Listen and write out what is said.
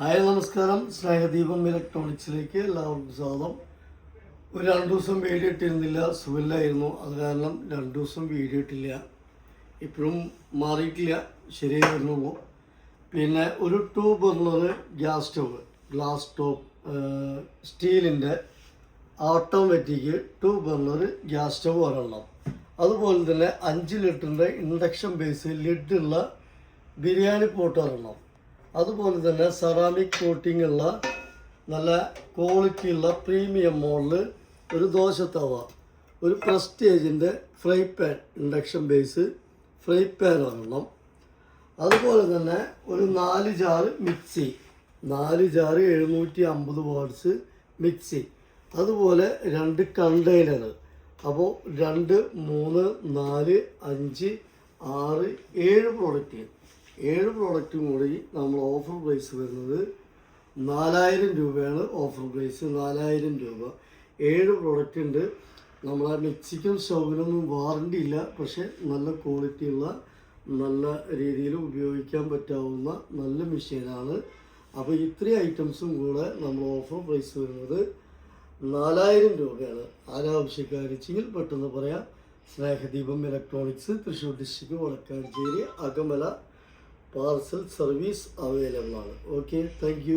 Hi നമസ്കാരം. സ്നേഹദീപം ഇലക്ട്രോണിക്സിലേക്ക്. എല്ലാവർക്കും സ്വാഗതം. ഒരു രണ്ട് ദിവസം വീഡിയോ ഇട്ടിരുന്നില്ല. സുഖമില്ലായിരുന്നു. അത് കാരണം രണ്ട് ദിവസം വീഡിയോ ഇട്ടില്ല. ഇപ്പോഴും മാറിയിട്ടില്ല. ശരിയായി വരുന്നുള്ളൂ പിന്നെ ഒരു ട്യൂബ് എന്നത് ഗ്യാസ് സ്റ്റവ്. ഗ്ലാസ് ടോപ്പ് സ്റ്റീലിന്റെ ഓട്ടോമാറ്റിക് ട്യൂബ് എന്നത് ഗ്യാസ് സ്റ്റവ് ഒരെണ്ണം. അതുപോലെ തന്നെ അഞ്ച് ലിറ്ററിന്റെ ഇൻഡക്ഷൻ ബേസ് ലിഡുള്ള ബിരിയാണി പോട്ട് ഒരെണ്ണം. അതുപോലെ തന്നെ സെറാമിക് കോട്ടിംഗ് ഉള്ള നല്ല ക്വാളിറ്റിയുള്ള പ്രീമിയം മോഡൽ ഒരു ദോശത്തവ ഒരു പ്രസ്റ്റേജിന്റെ fry pan induction base fry pan ഒരെണ്ണം. അതുപോലെ തന്നെ ഒരു നാല് ജാറ് മിക്സി നാല് ജാറ് എഴുന്നൂറ്റി അമ്പത് വാട്ട്സ് മിക്സി. അതുപോലെ രണ്ട് കണ്ടെയ്നർ അപ്പോൾ രണ്ട് മൂന്ന് നാല് അഞ്ച് ആറ് ഏഴ് പ്രോഡക്റ്റ് ഏഴ് പ്രോഡക്റ്റും കൂടി നമ്മൾ ഓഫർ പ്രൈസ് വരുന്നത് നാലായിരം രൂപയാണ് ഓഫർ പ്രൈസ് നാലായിരം രൂപ. ഏഴ് പ്രോഡക്റ്റ് ഉണ്ട്. നമ്മളെ മെക്സിക്കൻ സ്റ്റൗവിനൊന്നും വാറണ്ടി ഇല്ല. പക്ഷെ നല്ല ക്വാളിറ്റിയുള്ള നല്ല രീതിയിൽ ഉപയോഗിക്കാൻ പറ്റാവുന്ന നല്ല മെഷീനാണ് അപ്പോൾ ഇത്രയും ഐറ്റംസും കൂടെ നമ്മൾ ഓഫർ പ്രൈസ് വരുന്നത് നാലായിരം രൂപയാണ്. ആരാവശ്യക്കാരിച്ചെങ്കിൽ പെട്ടെന്ന് പറയാം. Snehadeepam electronics Thrissur district Valakkanchery Akamala parcel service available ആണ്. Okay thank